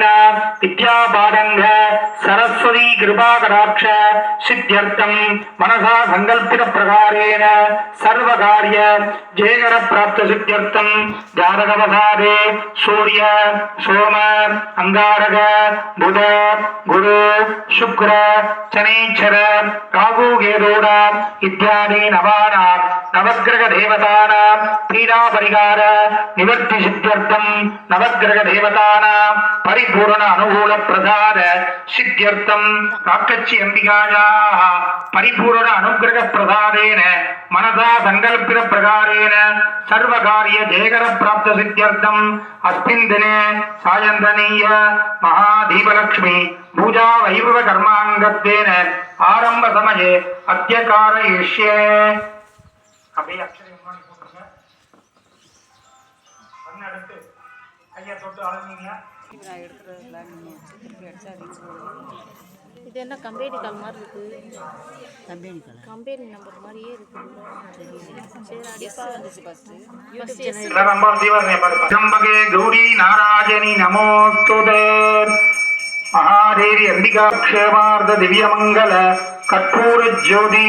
யோகேன வித்யாபாரங்க சரஸ்வதி கிருபாகராட்ச சித்தியர்த்தம் மனசா சங்கல்பித பிரகாரேன சர்வகாரிய ஜெயகர பிராப்த சித்தியர்த்தம் ஜாதகவசாதே சூரிய சோம அங்காரக புத குரு சுக்ர சனேச்சர ராகு இத்தியாதி நவானாம் நவக்கிரக தேவதானாம் பீடா பரிகார நிவர்த்தி சித்தியர்த்தம் நவக்கிரக தேவதானாம் பரிபூரண அனுகூல பிரசாத சித்தியர்த்தம் காக்கச்சி அம்பிகாயா பரிபூரண அனுகிரக பிரசாதேன மனதா சங்கல்பித பிரகாரேன சர்வகாரிய ஜெயகர பிராப்த சித்தியர்த்தம் அஸ்மின் தினே சாயந்தனீய மகாதீபலக்ஷ்மி பூஜா வைபவ கர்மாங்கத்தேன ஆரம்ப சமயே அத்தியகாரயிஷ்யே அப்படியே அக்ஷரை முன்னாடி போட்டுருங்க கண்ணை எடுத்து கையை தொட்டு அழந்தீங்க நான் எடுக்கிறதுல நீங்கள் திருப்பி அடிச்சா ரீச் இது என்ன கம்பெனி கால் மாதிரி இருக்கு? கம்பெனி கலர் கம்பெனி நம்பர் மாதிரியே இருக்கு. சரி எஸ் வந்துச்சு ஃபஸ்ட்டு நம்பர் ஜம்பகே கௌரி நாராஜனி நமோஸ்துதே மகாதேவி அம்பிகா க்ஷேமார்த்த திவ்யமங்கல கற்பூர ஜோதி